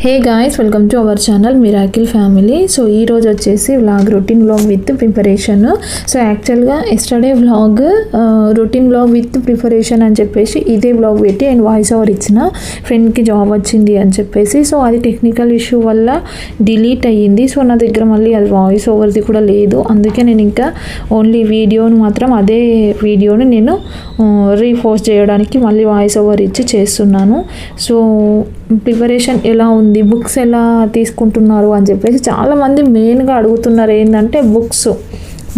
Hey guys welcome to our channel miracle family so ఈ రోజు వచ్చేసి vlog routine vlog with preparation so యాక్చువల్గా yesterday vlog routine vlog with preparation అని చెప్పేసి ఇదే వ్లాగ్ పెట్టి అండ్ వాయిస్ ఓవర్ ఇచ్చిన. ఫ్రెండ్కి జాబ్ వచ్చింది అని చెప్పేసి. సో అది టెక్నికల్ ఇష్యూ వల్ల డిలీట్ అయ్యింది. సో నా దగ్గర మళ్ళీ అది వాయిస్ ఓవర్ది కూడా లేదు. అందుకే నేను ఇంకా ఓన్లీ వీడియోని మాత్రం అదే వీడియోని నేను uh, రీపోస్ట్ చేయడానికి మళ్ళీ వాయిస్ ఓవర్ ఇచ్చి చేస్తున్నాను. సో ప్రిపరేషన్ ఎలా ఉంది బుక్స్ ఎలా తీసుకుంటున్నారు అని చెప్పేసి చాలామంది మెయిన్గా అడుగుతున్నారు ఏంటంటే బుక్స్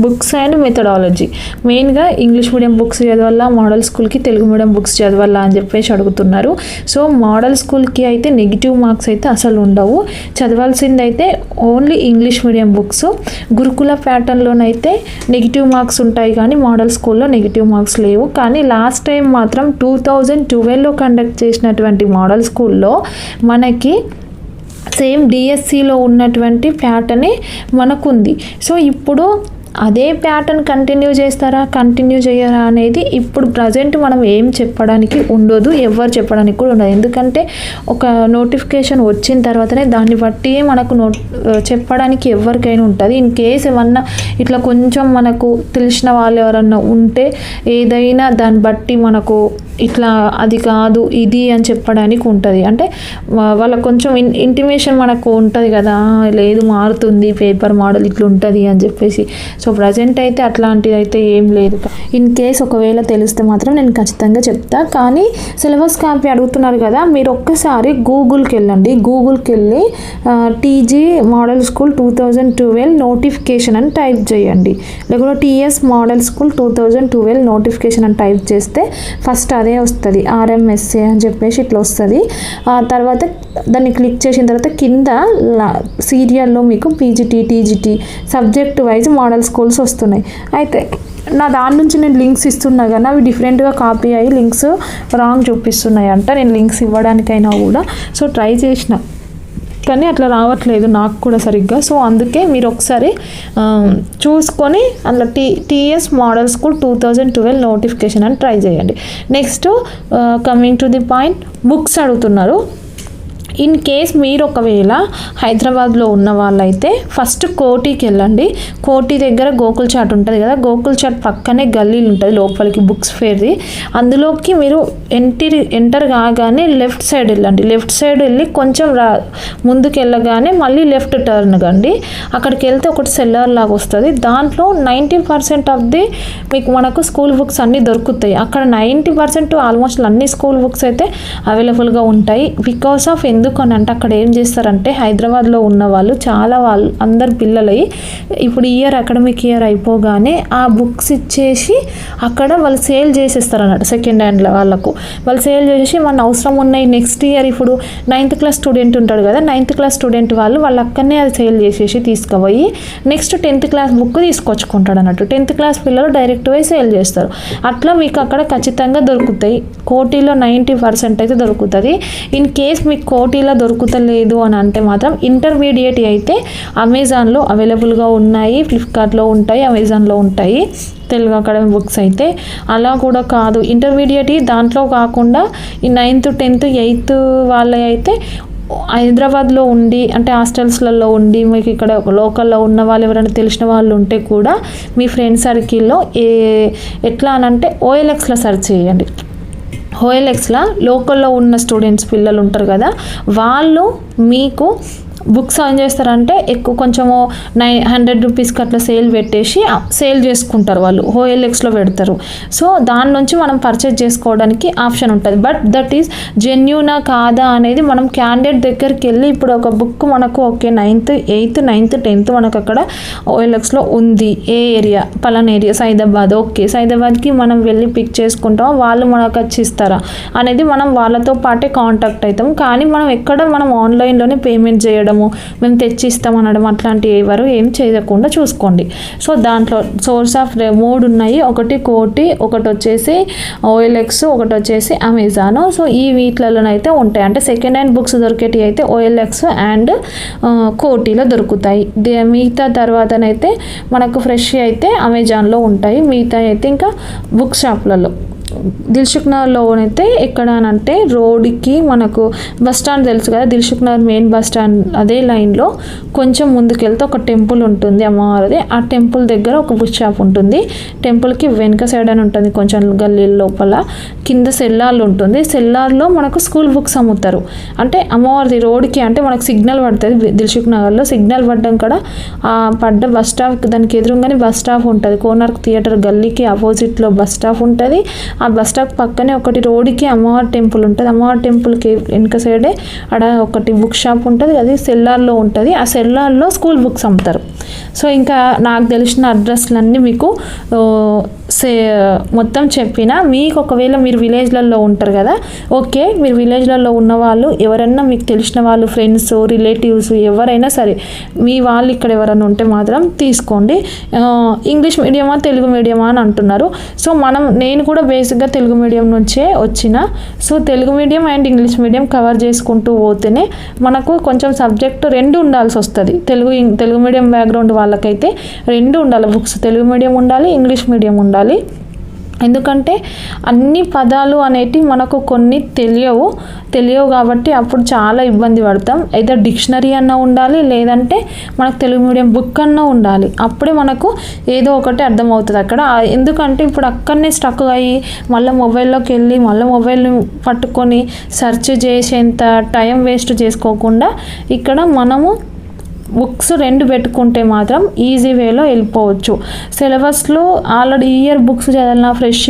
బుక్స్ అండ్ మెథడాలజీ మెయిన్గా ఇంగ్లీష్ మీడియం బుక్స్ చదవాలా మోడల్ స్కూల్కి తెలుగు మీడియం బుక్స్ చదవాలా అని చెప్పేసి అడుగుతున్నారు. సో మోడల్ స్కూల్కి అయితే నెగిటివ్ మార్క్స్ అయితే అసలు ఉండవు. చదవాల్సింది అయితే ఓన్లీ ఇంగ్లీష్ మీడియం బుక్స్ గురుకుల ప్యాటర్న్లోనైతే నెగిటివ్ మార్క్స్ ఉంటాయి కానీ మోడల్ స్కూల్లో నెగిటివ్ మార్క్స్ లేవు. కానీ లాస్ట్ టైం మాత్రం టూ థౌజండ్ ట్వెల్వ్లో కండక్ట్ చేసినటువంటి మోడల్ స్కూల్లో మనకి సేమ్ డిఎస్సిలో ఉన్నటువంటి ప్యాటర్నే మనకుంది. సో ఇప్పుడు అదే ప్యాటర్న్ కంటిన్యూ చేస్తారా కంటిన్యూ చేయరా అనేది ఇప్పుడు ప్రజెంట్ మనం ఏం చెప్పడానికి ఉండదు ఎవరు చెప్పడానికి కూడా ఉండదు. ఎందుకంటే ఒక నోటిఫికేషన్ వచ్చిన తర్వాతనే దాన్ని బట్టి మనకు నో చెప్పడానికి ఎవరికైనా ఉంటుంది. ఇన్ కేస్ ఏమన్నా ఇట్లా కొంచెం మనకు తెలిసిన వాళ్ళు ఎవరన్నా ఉంటే ఏదైనా దాన్ని బట్టి మనకు ఇట్లా అది కాదు ఇది అని చెప్పడానికి ఉంటుంది. అంటే వాళ్ళ వాళ్ళకు కొంచెం ఇన్ ఇంటిమేషన్ మనకు ఉంటుంది కదా లేదు మారుతుంది పేపర్ మోడల్ ఇట్లా ఉంటుంది అని చెప్పేసి. సో ప్రజెంట్ అయితే అట్లాంటిది అయితే ఏం లేదు. ఇన్ కేస్ ఒకవేళ తెలిస్తే మాత్రం నేను ఖచ్చితంగా చెప్తా. కానీ సిలబస్ కాపీ అడుగుతున్నారు కదా మీరు ఒక్కసారి గూగుల్కి వెళ్ళండి. గూగుల్కి వెళ్ళి TG model school two thousand twelve notification అని టైప్ చేయండి. లేకపోతే TS model school two thousand twelve notification అని టైప్ చేస్తే ఫస్ట్ అది వస్తుంది ఆర్ఎంఎస్ఏ అని చెప్పేసి ఇట్లా వస్తుంది. ఆ తర్వాత దాన్ని క్లిక్ చేసిన తర్వాత కింద సీరియల్లో మీకు PGT TGT subject wise model schools వస్తున్నాయి. అయితే నా దాని నుంచి నేను లింక్స్ ఇస్తున్నా కానీ అవి డిఫరెంట్గా కాపీ అయ్యి లింక్స్ రాంగ్ చూపిస్తున్నాయి అంట నేను లింక్స్ ఇవ్వడానికైనా కూడా. సో ట్రై చేసిన. కానీ అట్లా రావట్లేదు నాకు కూడా సరిగ్గా. సో అందుకే మీరు ఒకసారి చూసుకొని అందులో T TS model school two thousand twelve notification అని ట్రై చేయండి. Next coming to the point books అడుగుతున్నారు. ఇన్ కేస్ మీరు ఒకవేళ హైదరాబాద్లో ఉన్న వాళ్ళైతే ఫస్ట్ కోటికి వెళ్ళండి. కోటి దగ్గర గోకుల్ చాట్ ఉంటుంది కదా గోకుల్ చాట్ పక్కనే గల్లీలు ఉంటుంది లోపలికి బుక్స్ ఫేర్ది. అందులోకి మీరు ఎంటర్ ఎంటర్ కాగానే లెఫ్ట్ సైడ్ వెళ్ళండి. లెఫ్ట్ సైడ్ వెళ్ళి కొంచెం రా ముందుకు వెళ్ళగానే మళ్ళీ లెఫ్ట్ టర్న్ కండి. అక్కడికి వెళ్తే ఒకటి సెల్లర్ లాగా వస్తుంది. దాంట్లో నైంటీ పర్సెంట్ ఆఫ్ ది మీకు మనకు స్కూల్ బుక్స్ అన్నీ దొరుకుతాయి. అక్కడ నైంటీ పర్సెంట్ ఆల్మోస్ట్ అన్ని స్కూల్ బుక్స్ అయితే అవైలబుల్గా ఉంటాయి. బికాస్ ఆఫ్ ఎందుకు ఎందుకని అంటే అక్కడ ఏం చేస్తారంటే హైదరాబాద్లో ఉన్న వాళ్ళు చాలా వాళ్ళు అందరు పిల్లలై ఇప్పుడు ఇయర్ అకాడమిక్ ఇయర్ అయిపోగానే ఆ బుక్స్ ఇచ్చేసి అక్కడ వాళ్ళు సేల్ చేసేస్తారు అన్నట్టు సెకండ్ హ్యాండ్లో వాళ్ళకు. వాళ్ళు సేల్ చేసేసి మన అవసరం ఉన్నాయి నెక్స్ట్ ఇయర్ ఇప్పుడు నైన్త్ క్లాస్ స్టూడెంట్ ఉంటాడు కదా నైన్త్ క్లాస్ స్టూడెంట్ వాళ్ళు వాళ్ళు అక్కడనే అది సేల్ చేసేసి తీసుకుపోయి నెక్స్ట్ టెన్త్ క్లాస్ బుక్ తీసుకొచ్చుకుంటాడు అన్నట్టు టెన్త్ క్లాస్ పిల్లలు డైరెక్ట్ పోయి సేల్ చేస్తారు. అట్లా మీకు అక్కడ ఖచ్చితంగా దొరుకుతాయి. కోటీలో నైంటీ పర్సెంట్ అయితే దొరుకుతుంది. ఇన్ కేస్ మీకు కోటీలో దొరుకుతలేదు అని అంటే మాత్రం ఇంటర్మీడియట్ అయితే అమెజాన్లో అవైలబుల్గా ఉన్నాయి ఫ్లిప్కార్ట్లో ఉంటాయి అమెజాన్లో ఉంటాయి తెలుగు అకాడమీ బుక్స్ అయితే. అలా కూడా కాదు. ఇంటర్మీడియట్ దాంట్లో కాకుండా ఈ నైన్త్ టెన్త్ ఎయిత్ వాళ్ళ అయితే హైదరాబాద్లో ఉండి అంటే హాస్టల్స్లలో ఉండి మీకు ఇక్కడ లోకల్లో ఉన్న వాళ్ళు ఎవరైనా తెలిసిన వాళ్ళు ఉంటే కూడా మీ ఫ్రెండ్ సర్కిల్లో ఏ ఎట్లా అనంటే ఓఎల్ఎక్స్లో సెర్చ్ చేయండి. ఓఎల్ఎక్స్లో లోకల్లో ఉన్న స్టూడెంట్స్ పిల్లలు ఉంటారు కదా వాళ్ళు మీకు బుక్స్ ఏం చేస్తారంటే ఎక్కువ కొంచెము నైన్ హండ్రెడ్ రూపీస్కి అట్లా సేల్ పెట్టేసి సేల్ చేసుకుంటారు వాళ్ళు. ఓఎల్ఎక్స్లో పెడతారు. సో దాని నుంచి మనం పర్చేజ్ చేసుకోవడానికి ఆప్షన్ ఉంటుంది. బట్ దట్ ఈస్ జెన్యునా కాదా అనేది మనం క్యాండిడేట్ దగ్గరికి వెళ్ళి ఇప్పుడు ఒక బుక్ మనకు okay ninth eighth ninth tenth మనకు అక్కడ ఓఎల్ఎక్స్లో ఉంది. ఏ ఏరియా? పలానా ఏరియా? సైదాబాద్. ఓకే సైదాబాద్కి మనం వెళ్ళి పిక్ చేసుకుంటాం. వాళ్ళు మనకు వచ్చి ఇస్తారా? అనేది మనం వాళ్ళతో పాటే కాంటాక్ట్ అవుతాం. కానీ మనం ఎక్కడ మనం ఆన్లైన్లోనే పేమెంట్ చేయడం చేయడము మేము తెచ్చిస్తాం అనడం అట్లాంటివి ఎవరు ఏం చేయకుండా చూసుకోండి. సో దాంట్లో సోర్స్ ఆఫ్ మూడు ఉన్నాయి. ఒకటి కోటి ఒకటి వచ్చేసి ఓఎల్ఎక్స్ ఒకటి వచ్చేసి అమెజాన్ సో ఈ వీటిలలోనైతే ఉంటాయి. అంటే సెకండ్ హ్యాండ్ బుక్స్ దొరికేటివి అయితే ఓఎల్ఎక్స్ అండ్ కోటిలో దొరుకుతాయి. దే- మిగతా తర్వాతనైతే మనకు ఫ్రెష్ అయితే అమెజాన్లో ఉంటాయి. మిగతా అయితే ఇంకా బుక్ షాప్లలో దిల్సుఖ్ నగర్లో ఎక్కడ అని అంటే రోడ్డుకి మనకు బస్ స్టాండ్ తెలుసు కదా దిల్సుఖ్నగర్ మెయిన్ బస్ స్టాండ్ అదే లైన్లో కొంచెం ముందుకెళ్తే ఒక టెంపుల్ ఉంటుంది అమ్మవారిది. ఆ టెంపుల్ దగ్గర ఒక బుక్ షాప్ ఉంటుంది. టెంపుల్కి వెనుక సైడ్ అని ఉంటుంది కొంచెం గల్లీ లోపల. కింద సెల్లార్లు ఉంటుంది. సెల్లార్లో మనకు స్కూల్ బుక్స్ అమ్ముతారు. అంటే అమ్మవారిది రోడ్కి అంటే మనకు సిగ్నల్ పడుతుంది. దిల్సుఖ్ నగర్లో సిగ్నల్ పడ్డం కూడా ఆ పడ్డ బస్ స్టాప్ దానికి ఎదురుగానే బస్ స్టాప్ ఉంటుంది. కోనార్క్ థియేటర్ గల్లీకి ఆపోజిట్లో బస్ స్టాప్ ఉంటుంది. ఆ బస్ స్టాప్ పక్కనే ఒకటి రోడ్డుకి అమ్మవారి టెంపుల్ ఉంటుంది. అమ్మవారి టెంపుల్కి వెనుక సైడే అక్కడ ఒకటి బుక్ షాప్ ఉంటుంది. అది సెల్లార్లో ఉంటుంది. ఆ సెల్లార్లో స్కూల్ బుక్స్ అమ్ముతారు. సో ఇంకా నాకు తెలిసిన అడ్రస్లన్నీ మీకు సే మొత్తం చెప్పిన మీకు ఒకవేళ మీరు విలేజ్లలో ఉంటారు కదా ఓకే మీరు విలేజ్లలో ఉన్న వాళ్ళు ఎవరన్నా మీకు తెలిసిన వాళ్ళు ఫ్రెండ్స్ రిలేటివ్స్ ఎవరైనా సరే మీ వాళ్ళు ఇక్కడ ఎవరైనా ఉంటే మాత్రం తీసుకోండి. ఇంగ్లీష్ మీడియమా తెలుగు మీడియమా అని అంటున్నారు. సో మనం నేను కూడా బేసిక్గా తెలుగు మీడియం నుంచే వచ్చిన. So Telugu medium and English medium cover చేసుకుంటూ పోతేనే మనకు కొంచెం సబ్జెక్ట్ రెండు ఉండాల్సి వస్తుంది. తెలుగు తెలుగు మీడియం బ్యాక్గ్రౌండ్ వాళ్ళకైతే రెండు ఉండాలి. బుక్స్ తెలుగు మీడియం ఉండాలి ఇంగ్లీష్ మీడియం ఉండాలి. ఎందుకంటే అన్ని పదాలు అనేటివి మనకు కొన్ని తెలియవు. తెలియవు కాబట్టి అప్పుడు చాలా ఇబ్బంది పడతాం. అయితే డిక్షనరీ అన్న ఉండాలి లేదంటే మనకు తెలుగు మీడియం బుక్ అన్న ఉండాలి. అప్పుడే మనకు ఏదో ఒకటి అర్థమవుతుంది అక్కడ. ఎందుకంటే ఇప్పుడు అక్కడనే స్టక్ అయ్యి మళ్ళీ మొబైల్లోకి వెళ్ళి మళ్ళీ మొబైల్ని పట్టుకొని సెర్చ్ చేసేంత టైం వేస్ట్ చేసుకోకుండా ఇక్కడ మనము బుక్స్ రెండు పెట్టుకుంటే మాత్రం ఈజీ వేలో వెళ్ళిపోవచ్చు. సిలబస్లో ఆల్రెడీ ఇయర్ బుక్స్ చదివిన ఫ్రెష్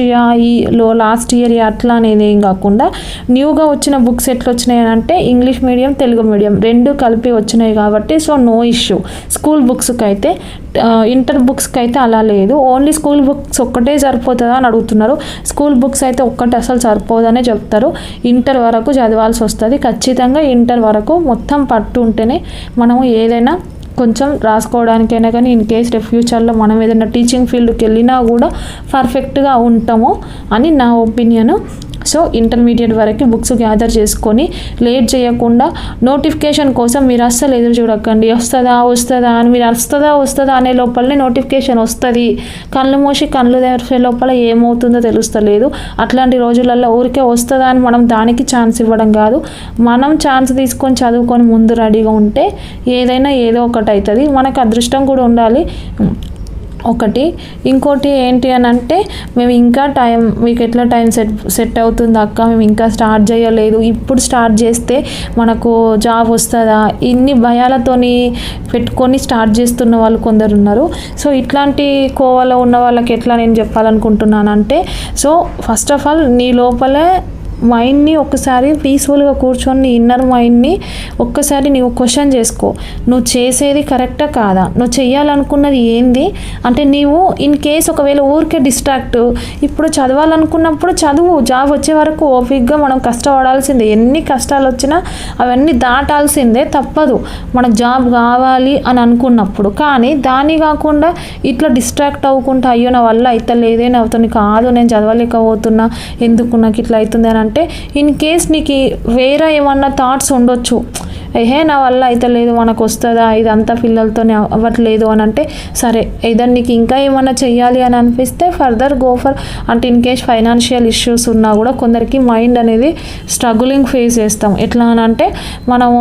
ఈ లో లాస్ట్ ఇయర్ అట్లా అనేది ఏం కాకుండా న్యూగా వచ్చిన బుక్స్ ఎట్లా వచ్చినాయి అని అంటే ఇంగ్లీష్ మీడియం తెలుగు మీడియం రెండు కలిపి వచ్చినాయి కాబట్టి సో నో ఇష్యూ. స్కూల్ బుక్స్కి అయితే ఇంటర్ బుక్స్కి అయితే అలా లేదు. ఓన్లీ స్కూల్ బుక్స్ ఒక్కటే సరిపోతుందా అని అడుగుతున్నారు. స్కూల్ బుక్స్ అయితే ఒక్కటి అసలు సరిపోదనే చెప్తారు. ఇంటర్ వరకు చదవాల్సి వస్తుంది. ఖచ్చితంగా ఇంటర్ వరకు మొత్తం పట్టు ఉంటేనే మనము ఏదైనా కొంచెం రాసుకోవడానికైనా కానీ ఇన్ కేస్ రేపు ఫ్యూచర్లో మనం ఏదైనా టీచింగ్ ఫీల్డ్కి వెళ్ళినా కూడా పర్ఫెక్ట్గా ఉంటాము అని నా ఒపీనియన్ సో ఇంటర్మీడియట్ వరకు బుక్స్ గ్యాదర్ చేసుకొని లేట్ చేయకుండా నోటిఫికేషన్ కోసం మీరు అస్సలు ఎదురు చూడకండి. వస్తుందా వస్తుందా అని మీరు వస్తుందా వస్తుందా అనే లోపలనే నోటిఫికేషన్ వస్తుంది. కళ్ళు మూసి కళ్ళు తెరిచే లోపల ఏమవుతుందో తెలుస్తలేదు. అట్లాంటి రోజులలో ఊరికే వస్తుందా అని మనం దానికి ఛాన్స్ ఇవ్వడం కాదు. మనం ఛాన్స్ తీసుకొని చదువుకొని ముందు రెడీగా ఉంటే ఏదైనా ఏదో ఒకటి అవుతుంది. మనకు అదృష్టం కూడా ఉండాలి. ఒకటి. ఇంకోటి ఏంటి అని అంటే మేము ఇంకా టైం మీకు ఎట్లా టైం సెట్ సెట్ అవుతుంది అక్క? మేము ఇంకా స్టార్ట్ చేయలేదు. ఇప్పుడు స్టార్ట్ చేస్తే మనకు జాబ్ వస్తుందా? ఇన్ని భయాలతోని పెట్టుకొని స్టార్ట్ చేస్తున్న వాళ్ళు కొందరు ఉన్నారు. సో ఇట్లాంటి కోవలో ఉన్న వాళ్ళకి ఎట్లా నేను చెప్పాలనుకుంటున్నానంటే సో ఫస్ట్ ఆఫ్ ఆల్ నీ లోపలే మైండ్ని ఒక్కసారి పీస్ఫుల్గా కూర్చొని నీ ఇన్నర్ మైండ్ని ఒక్కసారి నీవు క్వశ్చన్ చేసుకో. నువ్వు చేసేది కరెక్టా కాదా? నువ్వు చేయాలనుకున్నది ఏంది? అంటే నీవు ఇన్ కేస్ ఒకవేళ ఊరికే డిస్ట్రాక్ట్ ఇప్పుడు చదవాలనుకున్నప్పుడు చదువు జాబ్ వచ్చే వరకు ఓపిక్గా మనం కష్టపడాల్సిందే. ఎన్ని కష్టాలు వచ్చినా అవన్నీ దాటాల్సిందే తప్పదు. మనకు జాబ్ కావాలి అని అనుకున్నప్పుడు. కానీ దాని కాకుండా ఇట్లా డిస్ట్రాక్ట్ అవ్వకుండా అయ్యో నా వల్ల అయితే లేదే నా కాదు నేను చదవలేకపోతున్నా ఎందుకు నాకు ఇట్లా అవుతుంది అని అంటే ఇన్ కేస్ నీకు వేరే ఏమన్నా థాట్స్ ఉండొచ్చు. ఏహే నా వల్ల అయితే లేదు మనకు వస్తుందా ఇదంతా పిల్లలతోనే అవ్వట్లేదు అని అంటే సరే ఏదైనా నీకు ఇంకా ఏమైనా చెయ్యాలి అని అనిపిస్తే ఫర్దర్ గో ఫర్ అంటే ఇన్ కేస్ ఫైనాన్షియల్ ఇష్యూస్ ఉన్నా కూడా కొందరికి మైండ్ అనేది స్ట్రగులింగ్ ఫేస్ చేస్తాం. ఎట్లా అని అంటే మనము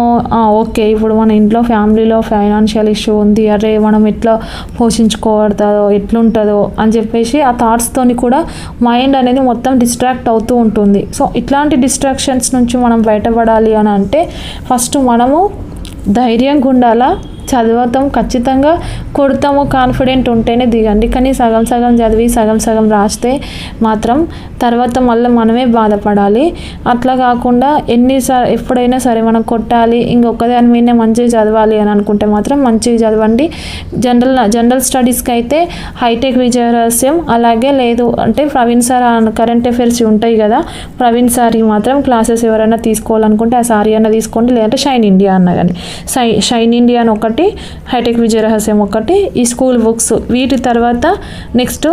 ఓకే ఇప్పుడు మన ఇంట్లో ఫ్యామిలీలో ఫైనాన్షియల్ ఇష్యూ ఉంది అరే మనం ఎట్లా పోషించుకోబడతాదో ఎట్లుంటుందో అని చెప్పేసి ఆ థాట్స్తోని కూడా మైండ్ అనేది మొత్తం డిస్ట్రాక్ట్ అవుతూ ఉంటుంది. సో ఇట్లాంటి డిస్ట్రాక్షన్స్ నుంచి మనం బయటపడాలి అని అంటే ఫస్ట్ మనం మనము ధైర్యంగా ఉండాలా? చదువుతాం ఖచ్చితంగా కొడతాము కాన్ఫిడెంట్ ఉంటేనే దిగండి. కానీ సగం సగం చదివి సగం సగం రాస్తే మాత్రం తర్వాత మళ్ళీ మనమే బాధపడాలి. అట్లా కాకుండా ఎన్నిసార్లు ఎప్పుడైనా సరే మనం కొట్టాలి ఇంకొక దాని మీదనే మంచిగా చదవాలి అని అనుకుంటే మాత్రం మంచిగా చదవండి. జనరల్ జనరల్ స్టడీస్కి అయితే హైటెక్ విజయ రహస్యం అలాగే లేదు అంటే ప్రవీణ్ సార్ కరెంట్ అఫైర్స్ ఉంటాయి కదా ప్రవీణ్ సార్కి మాత్రం క్లాసెస్ ఎవరైనా తీసుకోవాలనుకుంటే ఆ సారీ అన్న తీసుకోండి లేదంటే షైన్ ఇండియా అన్న కానీ. షైన్ ఇండియా అని ఒకటి హైటెక్ విజయ రహస్యం ఒకటి ఈ స్కూల్ బుక్స్ వీటి తర్వాత నెక్స్ట్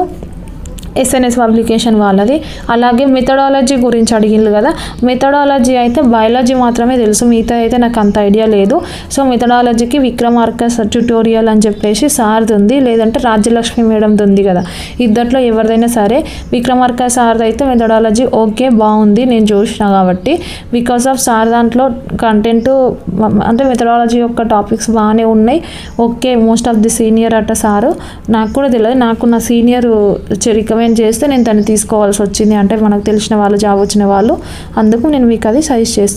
ఎస్ఎన్ఎస్ పబ్లికేషన్ వాళ్ళది. అలాగే మెథడాలజీ గురించి అడిగిండ్రు కదా. మెథడాలజీ అయితే బయాలజీ మాత్రమే తెలుసు. మిగతా అయితే నాకు అంత ఐడియా లేదు. సో మెథడాలజీకి విక్రమార్క ట్యూటోరియల్ అని చెప్పేసి సార్ది ఉంది. లేదంటే రాజ్యలక్ష్మి మేడంది ఉంది కదా. ఇద్దట్లో ఎవరిదైనా సరే విక్రమార్క సార్ది అయితే మెథడాలజీ ఓకే బాగుంది. నేను చూసిన కాబట్టి. బికాస్ ఆఫ్ సార్ దాంట్లో కంటెంట్ అంటే మెథడాలజీ యొక్క టాపిక్స్ బాగానే ఉన్నాయి. Okay most of the senior అట్ట సారు. నాకు కూడా తెలియదు. నాకు నా సీనియర్ రికమెండ్ చేస్తే నేను దాన్ని తీసుకోవాల్సి వచ్చింది. అంటే మనకు తెలిసిన వాళ్ళు జాబ్ వచ్చిన వాళ్ళు అందుకు నేను మీకు అది సజెస్ట్ చేస్తాను